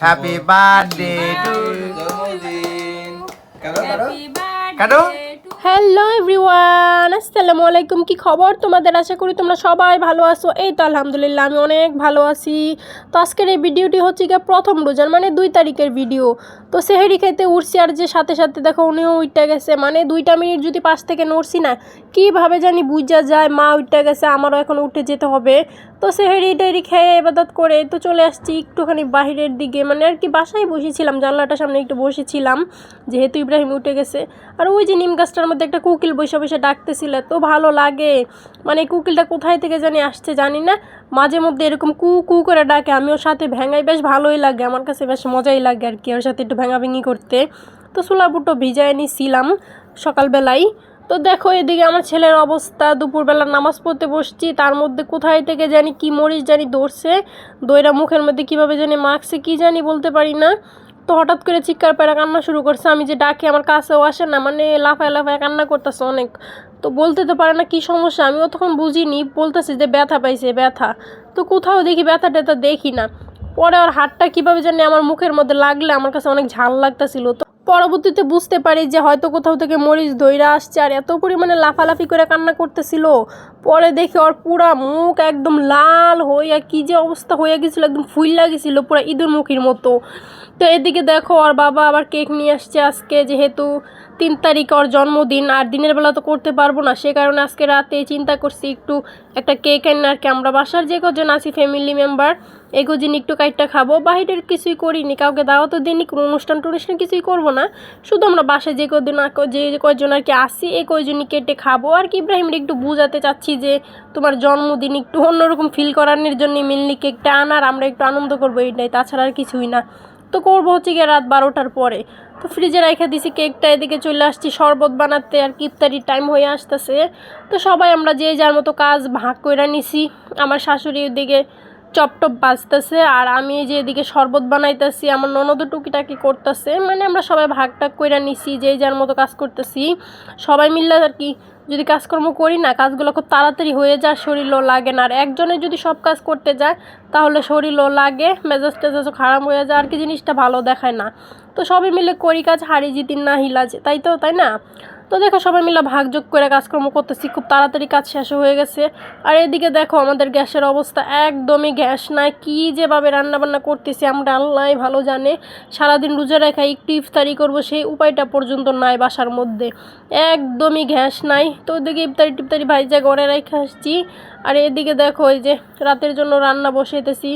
Happy birthday to জন্মদিন কারও কারও কাটো হ্যালো এভরিওয়ান, আসসালামু আলাইকুম। কি খবর তোমাদের? আশা করি তোমরা সবাই ভালো আছো। এই তো আলহামদুলিল্লাহ, আমি অনেক ভালো আছি। তো আজকের এই ভিডিওটি হচ্ছে গিয়ে প্রথম রোজার মানে দুই তারিখের ভিডিও। তো সেহেরি খেতে উঠছি আর যে সাথে সাথে দেখো উনিও উঠতে গেছে। মানে দুইটা মিনিট যদি পাশ থেকে নড়ছি না, কীভাবে জানি বুঝা যায়, মা উঠতে গেছে, আমারও এখন উঠে যেতে হবে। তো সেহেরি টেরি খেয়ে এবাদত করে, তো চলে আসছি একটুখানি বাহিরের দিকে। মানে আর কি বাসায় বসেছিলাম, জানলাটার সামনে একটু বসেছিলাম, যেহেতু ইব্রাহিম উঠে গেছে। আর ওই যে নিম গাছটার মধ্যে একটা কুকিল বসে বসে ডাকতেছিল তো ভালো লাগে। মানে কুকিলটা কোথায় থেকে জানি আসছে জানি না। মাঝে মধ্যে এরকম কু কু করে ডাকে। আমি ওর সাথে ভেঙাই, বেশ ভালোই লাগে। আমার কাছে বেশ মজাই লাগে আর কি ওর সাথে একটু ভেঙাভেঙি করতে। তো ছোলা বুটো ভিজায় নিছিলাম সকালবেলায় তো দেখো এদিকে আমার ছেলের অবস্থা। দুপুরবেলা নামাজ পড়তে বসছি। তার মধ্যে কোথায় থেকে জানি কি মরিচ জানি দৌড়ছে দইরা মুখের মধ্যে কীভাবে জানি মাখছে কি জানি বলতে পারি না। তো হঠাৎ করে চিৎকার পেড়া কান্না শুরু করছে, আমি যে ডাকি আমার কাছেও আসে না মানে লাফায় লাফায় কান্না করতেছে অনেক। তো বলতে তো পারে না কি সমস্যা, আমিও তখন বুঝিনি, বলতেছি যে ব্যথা পাইছে, ব্যথা। তো কোথাও দেখি ব্যথা ট্যাথা দেখি না। পরে ওর হাতটা কীভাবে জানি আমার মুখের মধ্যে লাগলে, আমার কাছে অনেক ঝাল লাগতেছিল। তো পরবর্তীতে বুঝতে পারি যে হয়তো কোথাও থেকে মরিচ দইরা আসছে, আর এত পরিমাণে লাফালাফি করে কান্না করতেছিল। পরে দেখে ওর পুরা মুখ একদম লাল হইয়া কি যে অবস্থা হয়ে গেছিল, একদম ফুল গেছিল, পুরা ইঁদুর মুখের মতো। তো এদিকে দেখো ওর বাবা আবার কেক নিয়ে আসছে আজকে, যেহেতু তিন তারিখ ওর জন্মদিন, আর দিনের বেলা তো করতে পারব না, সে কারণে আজকে রাতে চিন্তা করছি একটু একটা কেক এনে আর কি, আমরা বাসার যে কজন আছি ফ্যামিলি মেম্বার এই কজন একটু কাইটটা খাব। বাহিরের কিছুই করিনি, কাউকে দাওয়াতও দিইনি, কোনো অনুষ্ঠান টনুষ্ঠান কিছুই করব না। শুধু আমরা বাসায় যে কদিন যে কয়জন আর কি আসি এই কয়জনই কেটে খাব। আর কি ইব্রাহিমকে একটু বুঝাতে চাচ্ছি যে, তোমার জন্মদিন একটু অন্যরকম ফিল করানোর জন্য মেনলি কেকটা আনার, আমরা একটু আনন্দ করব এইটাই, তাছাড়া আর কিছুই না। তো করব হচ্ছে গিয়ে রাত বারোটার পরে। তো ফ্রিজে রেখে দিছি কেকটা এদিকে চলে আসছি, শরবত বানাতে আর ইফতারির টাইম হয়ে আসতেছে। তো সবাই আমরা যে যার মতো কাজ ভাগ করে নিছি, আমার শাশুড়ি ওদিকে চপটপ বাজতেছে আর আমি যে এদিকে শরবত বানাইতেছি, আমার ননদ টুকিটাকি করতেছে। মানে আমরা সবাই ভাগ টাগ করে নিছি যে যার মতো কাজ করতেছি। সবাই মিললে আর কি যদি কাজকর্ম করি না, কাজগুলো খুব তাড়াতাড়ি হয়ে যায়, শরীরও লাগে না। আর একজনে যদি সব কাজ করতে যায়, তাহলে শরীরও লাগে, মেজাজ টেজাজও খারাপ হয়ে যায়, আর কি জিনিসটা ভালো দেখায় না। তো সবাই মিলে করি কাজ হারি জিতিন না হিলাজ তাই তো, তাই না? তো দেখো সবাই মিলে ভাগযোগ করে কাজকর্ম করতেছি, খুব তাড়াতাড়ি কাজ শেষ হয়ে গেছে। আর এদিকে দেখো আমাদের গ্যাসের অবস্থা একদমই গ্যাস নাই, কী যেভাবে রান্নাবান্না করতেছি আমরা আল্লাহ ভালো জানে। সারাদিন রোজা রেখা একটু ইফতারি করব, সেই উপায়টা পর্যন্ত নাই বাসার মধ্যে। একদমই গ্যাস নাই। তো ওদিকে ইফতারি টিফতারি ভাইজা ঘরে রেখে আসছি। আর এদিকে দেখো এই যে রাতের জন্য রান্না বসাইতেছি।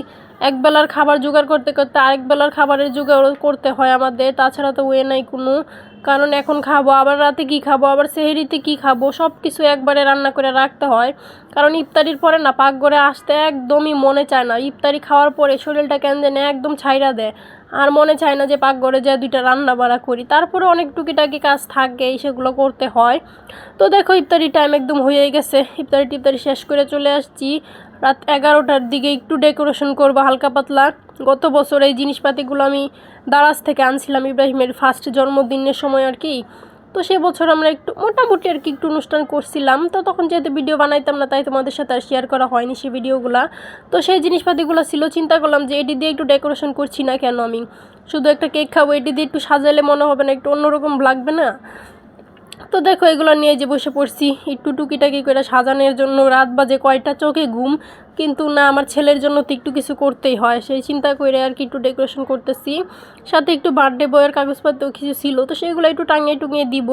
এক বেলার খাবার জোগাড় করতে করতে আরেক বেলার খাবারের জোগাড় করতে হয় আমাদের। তাছাড়া তো ওয়ে নাই কোনো। কারণ এখন খাব, আবার রাতে কি খাব, আবার সেহেরিতে কি খাব সব কিছু একবারে রান্না করে রাখতে হয়। কারণ ইফতারির পরে না, পাকঘরে আসতে একদমই মনে চায় না। ইফতারি খাওয়ার পরে শরীরটা কেন যেন একদম ছাইরা দেয়। আর মনে চায় না যে পাকঘরে যা দুইটা রান্না বাড়া করি। তারপরে অনেক টুকিটাকি কাজ থাকে সেগুলো করতে হয়। তো দেখো ইফতারি টাইম একদম হয়ে গেছে। ইফতারি টিফতারি শেষ করে চলে আসছি। রাত এগারোটার দিকে একটু ডেকোরেশন করব হালকা পাতলা। গত বছর এই জিনিসপাতিগুলো আমি দারাজ থেকে আনছিলাম ইব্রাহিমের ফার্স্ট জন্মদিনের সময় আর কি। তো সে বছর আমরা একটু মোটামুটি আর কি একটু অনুষ্ঠান করছিলাম। তো তখন যেহেতু ভিডিও বানাইতাম না, তাই তোমাদের সাথে আর শেয়ার করা হয়নি সেই ভিডিওগুলো। তো সেই জিনিসপাতিগুলো ছিল, চিন্তা করলাম যে এটি দিয়ে একটু ডেকোরেশন করছি না কেন আমি? শুধু একটা কেক খাব, এটি দিয়ে একটু সাজালে মনে হবে না, একটু অন্যরকম লাগবে না? তো দেখো, এগুলো নিয়ে যে বসে পড়ছি, একটু টুকিটাকি করে সাজানোর জন্য, রাত বাজে কয়টা, চোখে ঘুম। কিন্তু না, আমার ছেলের জন্য তো একটু কিছু করতেই হয়, সেই চিন্তা করে আর কি একটু ডেকোরেশন করতেছি। সাথে একটু বার্থডে বয়ের কাগজপত্র কিছু ছিল, তো সেগুলো একটু টাঙিয়ে টুঙিয়ে দিব।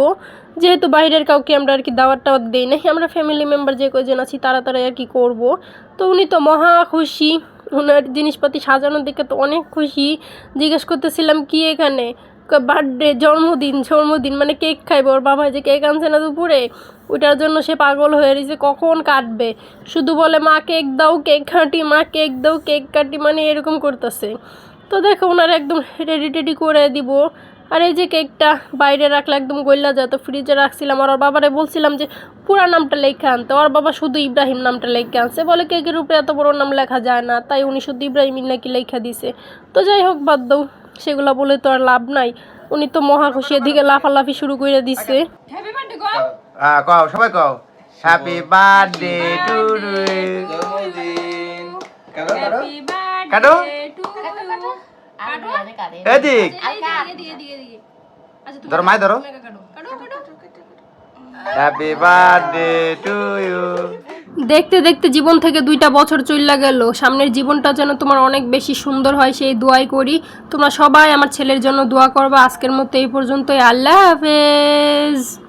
যেহেতু বাইরের কাউকে আমরা আর কি দাওয়াত টাওয়াত দিই না আমরা ফ্যামিলি মেম্বার যে কয়জন আছি তারা তারা আর কি করব। তো উনি তো মহা খুশি ওনার জিনিসপাতি সাজানোর দিকে তো অনেক খুশি। জিজ্ঞেস করতেছিলাম, কি এখানে? বার্থডে জন্মদিন জন্মদিন মানে কেক খাইবে। ওর বাবা যে কেক আনছে না দুপুরে, ওইটার জন্য সে পাগল হয়ে রয়েছে কখন কাটবে? শুধু বলে, মা কেক দাও কেক কাটি, মা কেক দাও কেক কাটি। মানে এরকম করতেছে। তো দেখো, ওনার একদম রেডি টেডি করে দিব। আর এই যে কেকটা বাইরে রাখলে একদম গইলা যায়। তো ফ্রিজে রাখছিলাম। আর ওর বাবারে বলছিলাম যে, পুরা নামটা লেখা আনতে। ওর বাবা শুধু ইব্রাহিম নামটা লেখা আনছে। বলে, কেকের উপরে এত বড় নাম লেখা যায় না। তাই উনি শুধু ইব্রাহিম নাকি লেখা দিছে। তো যাই হোক, বাদ দাও। সেগুলো বলে তো আর লাভ নাই। উনি তো মহা খুশি এদিকে লাফালাফি শুরু করে দিছে। কও সবাই কও। হ্যাপি বার্থডে টু জন্মদিন কারও কারও কাটো। এদিক। ধরো মাই ধরো। হ্যাপি বার্থডে টু ইউ দেখতে দেখতে জীবন থেকে দুইটা বছর চলে গেল। সামনের জীবনটা যেন তোমার অনেক বেশি সুন্দর হয়, সেই দোয়াই করি। তোমরা সবাই আমার ছেলের জন্য দোয়া করবা। আজকের মতো এই পর্যন্তই। আল্লাহ হাফেজ।